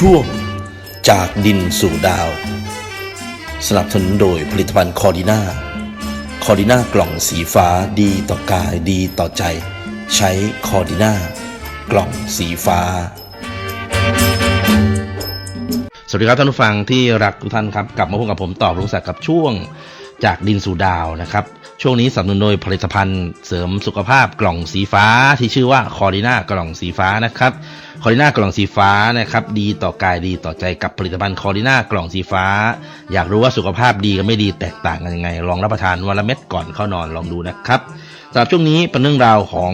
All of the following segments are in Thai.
ช่วงจากดินสู่ดาว สนับสนุนโดยผลิตภัณฑ์คอร์ดิน่าคอร์ดิน่ากล่องสีฟ้าดีต่อกายดีต่อใจ ใช้คอร์ดิน่ากล่องสีฟ้า สวัสดีครับท่านผู้ฟังที่รักทุกท่านครับ กลับมาพบกับผมตอบลุงศักดิ์กับช่วง จากดินสู่ดาวนะครับ ช่วงนี้สนับสนุนโดยผลิตภัณฑ์เสริมสุขภาพกล่องสีฟ้าที่ชื่อว่าคอร์ดิน่ากล่องสีฟ้านะครับคอร์ดิน่ากล่องสีฟ้านะครับดีต่อกายดีต่อใจกับผลิตภัณฑ์คอร์ดิน่ากล่องสีฟ้า อยากรู้ว่าสุขภาพดีกับไม่ดีแตกต่างกันยังไง ลองรับประทานวันละเม็ดก่อนเข้านอนลองดูนะครับสำหรับช่วงนี้เป็นเรื่องราวของ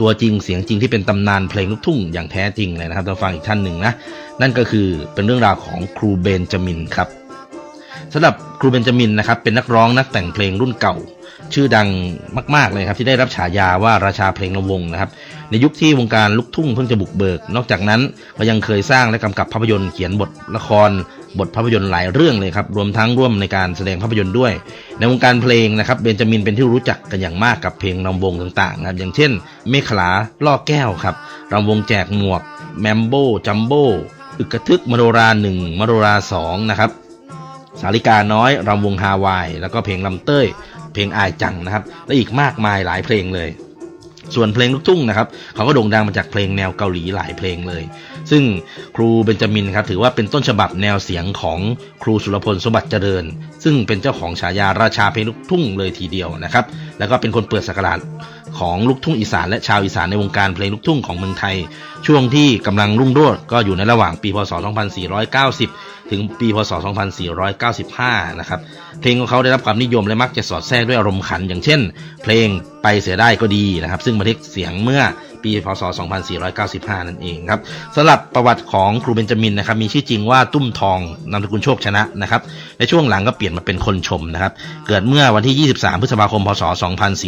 ตัวจริงเสียงจริงที่เป็นตำนานเพลงลูกทุ่งอย่างแท้จริงเลยนะครับท่าฟังอีกท่านหนึ่งนะนั่นก็คือเป็นเรื่องราวของครูเบนจามินครับ สำหรับครูเบนจามินนะครับเป็นนักร้องนักแต่งเพลงรุ่นเก่า ชื่อดังมาก ๆเลยครับที่ได้รับฉายาว่าราชาเพลงระวงนะครับในยุคที่วงการลูกทุ่งเพิ่งจะบุกเบิก นอกจากนั้นก็ยังเคยสร้างและกำกับภาพยนตร์เขียนบทละคร บทภาพยนตร์หลายเรื่องเลยครับรวมทั้งร่วมในการแสดงภาพยนตร์ด้วย ในวงการเพลงนะครับเบนจามินเป็นที่รู้จักกันอย่างมากกับเพลงรำวงต่างๆนะครับอย่างเช่น เมฆลาล่อแก้วครับรำวงแจกหมวกแมมโบจัมโบอึกกระทึกมโนราหนึ่งมโนราสองนะครับ สาริกาน้อยรำวงฮาวาย แล้วก็เพลงลำเต้ย เพลงอายจังนะครับ และอีกมากมายหลายเพลงเลย ส่วนเพลงลูกทุ่งนะครับเขาก็โด่งดังมาจากเพลงแนวเกาหลีหลายเพลงเลย ซึ่งครูเบนจามินครับถือว่าเป็นต้นฉบับแนวเสียงของครูสุรพลสมบัติเจริญ ซึ่งเป็นเจ้าของฉายาราชาเพลงลูกทุ่งเลยทีเดียวนะครับ แล้วก็เป็นคนเปิดสกราชของลูกทุ่งอีสานและชาวอีสานในวงการเพลงลูกทุ่งของเมืองไทย ช่วงที่กำลังรุ่งโรจน์ก็อยู่ในระหว่างปีพศ 2490 ถึงปีพศ 2495 นะครับ เพลงของเขาได้รับความนิยมและมักจะสอดแทรกด้วยอารมณ์ขัน อย่างเช่น เพลงไปเสียได้ก็ดีนะครับ ซึ่งบันทึกเสียงเมื่อ ปีพศ 2495 นั่นเองครับสำหรับประวัติของครูเบนจามินนะครับมีชื่อจริงว่าตุ้มทองนามสกุลโชคชนะนะครับในช่วงหลังก็เปลี่ยนมาเป็นคนชมนะครับเกิดเมื่อวันที่ 23 พฤษภาคม พศ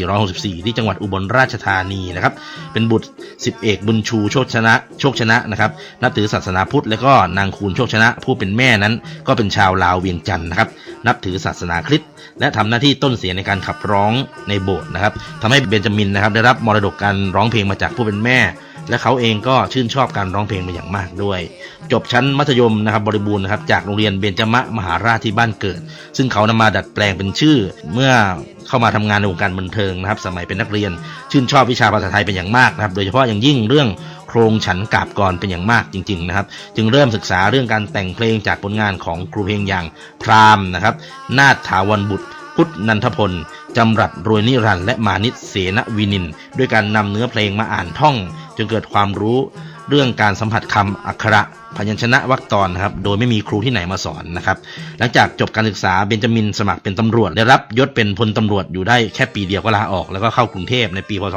2464 ที่จังหวัดอุบลราชธานีนะครับเป็นบุตรสิบเอกบุญชูโชคชนะโชคชนะนะครับนับถือศาสนาพุทธและก็นางคูณโชคชนะ ผู้เป็นแม่นั้น ก็เป็นชาวลาวเวียงจันทร์นะครับนับถือศาสนาคริสต์และทำหน้าที่ต้นเสียงในการขับร้องในโบสถ์นะครับทำให้เบนจามินนะครับได้รับมรดกการร้องเพลงมาจากผู้เป็นแม่ และเขาเองก็ชื่นชอบการร้องเพลงเป็นอย่างมากด้วย จบชั้นมัธยมนะครับบริบูรณ์นะครับจากโรงเรียนเบญจมะมหาราชที่บ้านเกิด ซึ่งเขานำมาดัดแปลงเป็นชื่อ เมื่อเข้ามาทำงานในวงการบันเทิงนะครับ สมัยเป็นนักเรียน ชื่นชอบวิชาภาษาไทยเป็นอย่างมากนะครับ โดยเฉพาะอย่างยิ่งเรื่องโครงฉันกาบกรเป็นอย่างมากจริงๆนะครับ จึงเริ่มศึกษาเรื่องการแต่งเพลงจากผลงานของครูเพลงอย่างพรามนะครับ นาถถาวรบุตร พุทธนันทพล จำรัดรวยนิรันต์และมานิตเสนวินิน ด้วยการนำเนื้อเพลงมาอ่านท่อง จนเกิดความรู้เรื่องการสัมผัสคำอักขระพยัญชนะวรรคตอนะครับ โดยไม่มีครูที่ไหนมาสอนนะครับ หลังจากจบการศึกษาเบนจามินสมัครเป็นตำรวจ ได้รับยศเป็นพลตำรวจอยู่ได้แค่ปีเดียวก็ลาออก แล้วก็เข้ากรุงเทพในปีพศ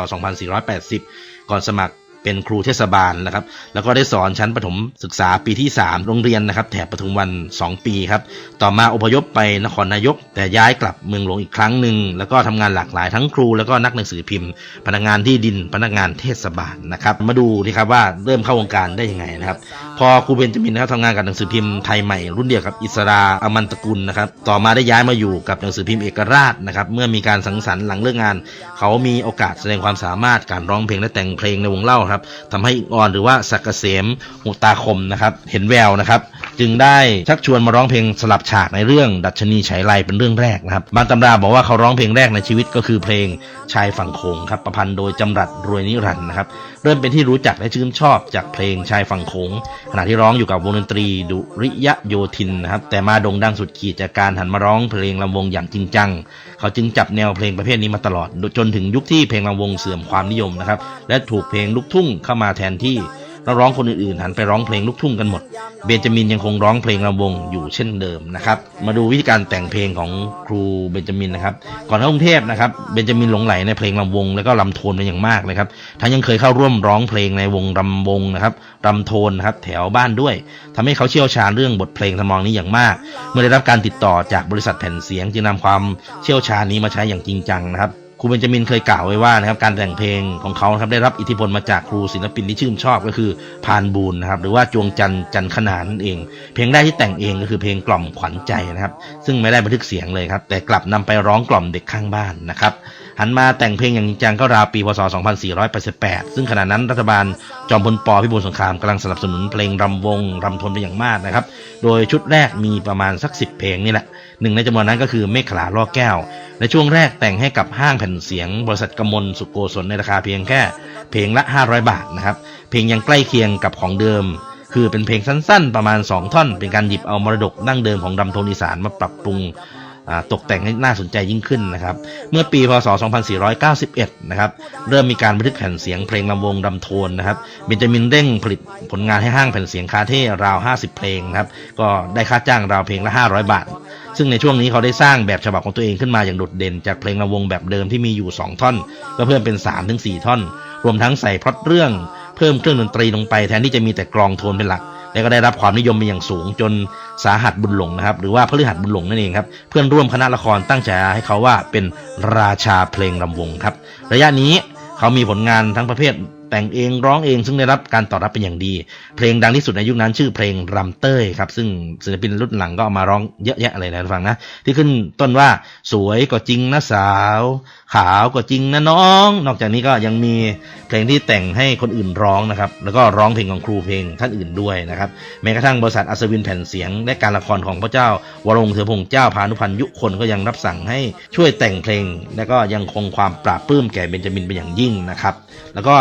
2480 ก่อนสมัคร เป็นครูเทศบาลนะครับ แล้วก็ได้สอนชั้นประถมศึกษาปีที่ 3 โรงเรียนนะครับ แถบปทุมวัน 2 ปีครับ ต่อมาอพยพไปนครนายก แต่ย้ายกลับเมืองหลวงอีกครั้งหนึ่ง แล้วก็ทำงานหลากหลายทั้งครูแล้วก็นักหนังสือพิมพ์ พนักงานที่ดิน พนักงานเทศบาลนะครับ มาดูนี่ครับว่าเริ่มเข้าวงการได้ยังไงนะครับ พอครูเบนจามินนะครับทำงานกับหนังสือพิมพ์ไทยใหม่รุ่นเดียวกับอิสราอมันตะกุลนะครับ ต่อมาได้ย้ายมาอยู่กับหนังสือพิมพ์เอกราชนะครับ เมื่อมีการสังสรรค์หลังเลิกงาน เขามีโอกาสแสดงความสามารถการร้องเพลงและแต่งเพลงในวงเล่าครับทำให้อ่อนหรือว่าสักเกษมหูตาคมนะครับ เห็นแววนะครับ จึงได้ชักชวนมาร้องเพลงสลับฉากในเรื่องดัชนีฉายไลเป็นเรื่องแรกนะครับบางตำราบอกว่าเขาร้องเพลงแรกในชีวิตก็คือเพลงชายฝั่งโขงครับประพันธ์โดยจำรัดรวยนิรันด์นะครับเริ่มเป็นที่รู้จักและชื่นชอบจากเพลงชายฝั่งโขงขณะที่ร้องอยู่กับวงดนตรีดุริยโยธินนะครับแต่มาโด่งดังสุดขีดจากการหันมาร้องเพลงลำวงอย่างจริงจัง เขาจึงจับแนวเพลงประเภทนี้มาตลอดจนถึงยุคที่เพลงลำวงเสื่อมความนิยมนะครับและถูกเพลงลูกทุ่งเข้ามาแทนที่ นักร้องคนอื่นๆหันไปร้องเพลงลูกทุ่งกันหมด เบนจามินยังคงร้องเพลงรำวงอยู่เช่นเดิมนะครับ มาดูวิธีการแต่งเพลงของครูเบนจามินนะครับ ก่อนเข้ากรุงเทพนะครับ เบนจามินหลงไหลในเพลงรำวง แล้วก็รำโทนเป็นอย่างมากเลยครับทั้งยังเคยเข้าร่วมร้องเพลงในวงรำวงนะครับรำโทนนะครับแถวบ้านด้วยทำให้เขาเชี่ยวชาญเรื่องบทเพลงทำนองนี้อย่างมาก เมื่อได้รับการติดต่อจากบริษัทแผ่นเสียงจึงนำความเชี่ยวชาญนี้มาใช้อย่างจริงจังนะครับ รูรูเบนจามินเคยกล่าวไว้ว่านะครับการแต่งเพลงของเขาครับได้รับอิทธิพลมาจากครูศิลปินที่ชื่นชอบก็คือพานบูนนะครับหรือว่าจวงจันจันขนานนั่นเอง เพลงแรกที่แต่งเองก็คือเพลงกล่อมขวัญใจนะครับ ซึ่งไม่ได้บันทึกเสียงเลยครับ แต่กลับนำไปร้องกล่อมเด็กข้างบ้านนะครับหันมาแต่งเพลงอย่างจริงจังก็ราวปีพศ 2488 ซึ่งขณะนั้นรัฐบาลจอมพลปพิบูลสงครามกำลังสนับสนุนเพลงรำวงรำทนเป็นอย่างมากนะครับ โดยชุดแรกมีประมาณสัก 10 เพลงนี่แหละ หนึ่งในจำนวนนั้นก็คือเมฆขลาล่อแก้ว ในช่วงแรกแต่งให้กับห้างแผ่นเสียง บริษัทกมลสุโกศลในราคาเพียงแค่ เพลงละ 500 บาทนะครับเพลงยังใกล้เคียงกับของเดิม คือเป็นเพลงสั้นๆ ประมาณ 2 ท่อน เป็นการหยิบเอามรดกดั้งเดิมของดำโทนอีสานมาปรับปรุง ตกแต่งให้น่าสนใจยิ่งขึ้นนะครับ เมื่อปีพศ 2491 นะครับ เริ่มมีการบันทึกแผ่นเสียงเพลงลำวงดำโทนนะครับเบนจามินเร่งผลิตผลงานให้ห้างแผ่นเสียงคาเท่ราว 50 เพลงนะครับ ก็ได้ค่าจ้างราวเพลงละ 500 บาท ซึ่งในช่วงนี้เขาได้สร้างแบบฉบับของตัวเองขึ้นมาอย่างโดดเด่น จากเพลงลำวงแบบเดิมที่มีอยู่ 2 ท่อน ก็เพิ่มเป็น 3-4 ท่อน รวมทั้งใส่พล็อตเรื่อง เพิ่มเครื่องดนตรีลงไปแทนที่จะมีแต่กลองโทนเป็นหลัก และก็ได้รับความนิยมเป็นอย่างสูงจนสาหัสบุญหลงนะครับหรือว่าพฤหัสบุญหลงนั่นเองครับเพื่อนร่วมคณะละครตั้งฉายาให้เขาว่าเป็นราชาเพลงลำวงครับระยะนี้เขามีผลงานทั้งประเภท แต่งเองร้องเองซึ่งได้รับการตอบรับเป็นอย่างดี เพลงดังที่สุดในยุคนั้นชื่อเพลงรำเต้ยครับ ซึ่งศิลปินรุ่นหลังก็เอามาร้องเยอะแยะเลยนะฟังนะ ที่ขึ้นต้นว่าสวยก็จริงนะสาว ขาวก็จริงนะน้อง นอกจากนี้ก็ยังมีเพลงที่แต่งให้คนอื่นร้องนะครับ แล้วก็ร้องเพลงของครูเพลงท่านอื่นด้วยนะครับ แม้กระทั่งบริษัทอัศวินแผ่นเสียง และการละครของพระเจ้าวรงเถอพงเจ้าพานุพันธ์ยุคนก็ยังรับสั่งให้ช่วยแต่งเพลง และก็ยังคงความปราบปลื้มแก่เบนจามินเป็นอย่างยิ่งนะครับ แล้วก็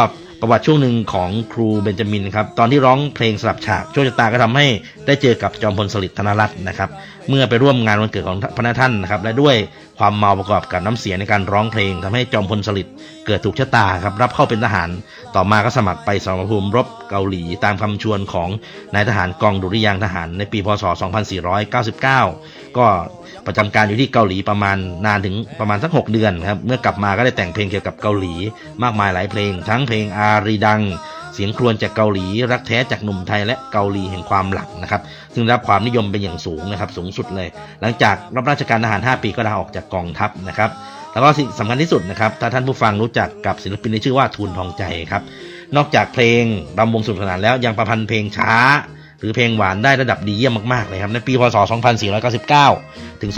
ประวัติช่วงหนึ่งของครูเบนจามินครับตอนที่ร้องเพลงสลับฉากโชคชะตาก็ทำให้ได้เจอกับจอมพลสฤษดิ์ธนรัตน์นะครับ เมื่อไปร่วมงานวันเกิดของพระนาท่านนะครับและด้วยความเมาประกอบกับน้ำเสียงในการร้องเพลงทำให้จอมพลสฤษดิ์เกิดถูกชะตาครับรับเข้าเป็นทหาร ต่อมาก็สมัครไปสมรภูมิรบเกาหลีตามคำชวนของนายทหารกองดุริยางทหารในปีพศ 2499 ก็ประจำการอยู่ที่เกาหลีประมาณนานถึงประมาณสัก 6 เดือนครับเมื่อกลับมาก็ได้แต่งเพลงเกี่ยวกับเกาหลี มากมายหลายเพลง ทั้งเพลงอารีดัง เสียงครวญจากเกาหลีรักแท้จากหนุ่มไทยและเกาหลีแห่งความหลังนะครับ ซึ่งรับความนิยมเป็นอย่างสูงนะครับ สูงสุดเลย หลังจากรับราชการทหาร 5 ปีก็ลาออกจากกองทัพนะครับ แล้วก็สิ่งสำคัญที่สุดนะครับ ถ้าท่านผู้ฟังรู้จักกับศิลปินที่ชื่อว่าทูลทองใจครับ นอกจากเพลงรำวงสนุกสนานแล้วยังประพันธ์เพลงช้า หรือเพลงหวานได้ระดับดีเยี่ยมมากๆเลยครับในปีพศ 2499 ถึง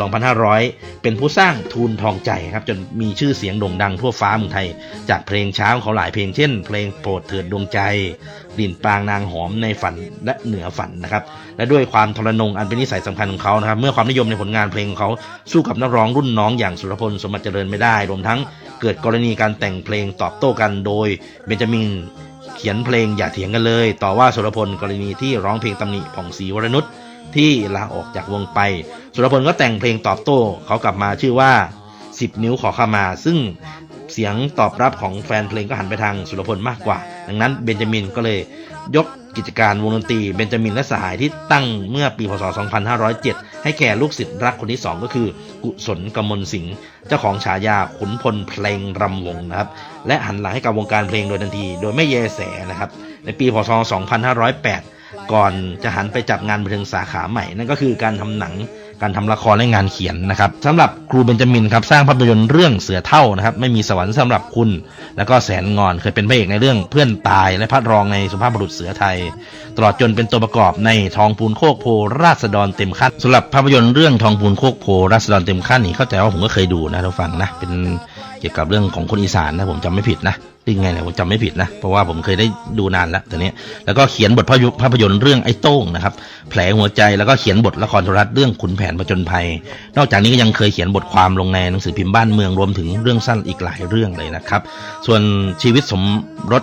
2500 เป็นผู้สร้างทูลทองใจครับจนมีชื่อเสียงโด่งดังทั่วฟ้าเมืองไทย จากเพลงช้าของเขาหลายเพลงเช่น เพลงโปรดเถิดดวงใจดินปางนางหอมในฝันและเหนือฝันนะครับและด้วยความทรนงอันเป็นนิสัยสำคัญของเขานะครับเมื่อความนิยมในผลงานเพลงของเขาสู้กับนักร้องรุ่นน้องอย่างสุรพลสมบัติเจริญไม่ได้รวมทั้งเกิดกรณีการแต่งเพลงตอบโต้กันโดยเบนจามิน เขียนเพลงอย่าเถียงกันเลย ต่อว่าสุรพลกรณีที่ร้องเพลงตำหนิผ่องศรีวรนุชที่ลาออกจากวงไป สุรพลก็แต่งเพลงตอบโต้เขากลับมาชื่อว่า 10 นิ้วขอขมา ซึ่งเสียงตอบรับของแฟนเพลงก็หันไปทางสุรพลมากกว่า ดังนั้นเบนจามินก็เลยยก กิจการวงดนตรีเบนจามินและสหายที่ตั้งเมื่อปีพศ 2507 ให้แก่ลูกศิษย์รักคนที่สองก็คือ กุศลกมลสิงห์เจ้าของฉายาขุนพลเพลงรำวงนะครับ และหันหลังให้กับวงการเพลงโดยทันที โดยไม่เยแสนะครับ ในปีพศ 2508 ก่อนจะหันไปจับงานบันเทิงสาขาใหม่ นั่นก็คือการทำหนัง การทำละครและงานเขียนนะครับสำหรับครูเบนจามินครับสร้างภาพยนตร์เรื่องเสือเท่านะครับไม่มีสวรรค์สำหรับคุณ แล้วก็แสนงอนเคยเป็นพระเอกในเรื่องเพื่อนตายและพัดรองในสุภาพบุรุษเสือไทย ตลอดจนเป็นตัวประกอบในทองพูนโคกโพราษฎรเต็มขั้นสำหรับภาพยนตร์เรื่องทองพูนโคกโพราษฎรเต็มขั้นนี่เข้าใจว่าผมก็เคยดูนะท่าฟังนะเป็นเกี่ยวกับเรื่องของคนอีสานนะผมจำไม่ผิดนะ หรือไงเนี่ยผมจำไม่ผิดนะ เพราะว่าผมเคยได้ดูนานแล้วแต่เนี้แล้วก็เขียนบทภาพยนตร์เรื่องไอ้โต้งนะครับ แผลหัวใจแล้วก็เขียนบทละครโทรทัศน์เรื่องขุนแผนผจนภัย นอกจากนี้ก็ยังเคยเขียนบทความลงในหนังสือพิมพ์บ้านเมืองรวมถึงเรื่องสั้นอีกหลายเรื่องเลยนะครับ ส่วนชีวิตสมรส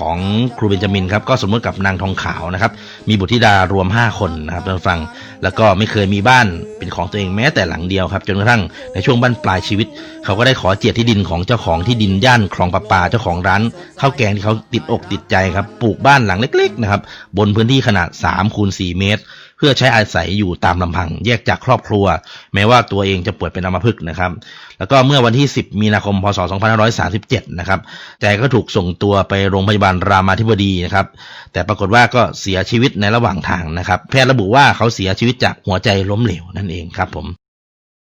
ของครูเบนจามินครับก็สมมติกับนางทองขาวนะครับมีบุตรธิดารวม 5 คนนะครับท่านฟังแล้วก็ไม่เคยมีบ้านเป็นของตัวเองแม้แต่หลังเดียวครับจนกระทั่งในช่วงบ้านปลายชีวิต เขาก็ได้ขอเจียดที่ดินของเจ้าของที่ดินย่านคลองประปาเจ้าของร้านข้าวแกงที่เขาติดอกติดใจครับปลูกบ้านหลังเล็กๆนะครับบนพื้นที่ขนาด3คูณ4เมตร เพื่อใช้อาศัยอยู่ตามลำพัง แยกจากครอบครัว แม้ว่าตัวเองจะป่วยเป็นอัมพฤกษ์นะครับ แล้วก็เมื่อวันที่ 10 มีนาคมพศ 2537 นะครับแจก็ถูกส่งตัวไปโรงพยาบาลรามาธิบดีนะครับ แต่ปรากฏว่าก็เสียชีวิตในระหว่างทางนะครับ แพทย์ระบุว่าเขาเสียชีวิตจากหัวใจล้มเหลวนั่นเองครับผม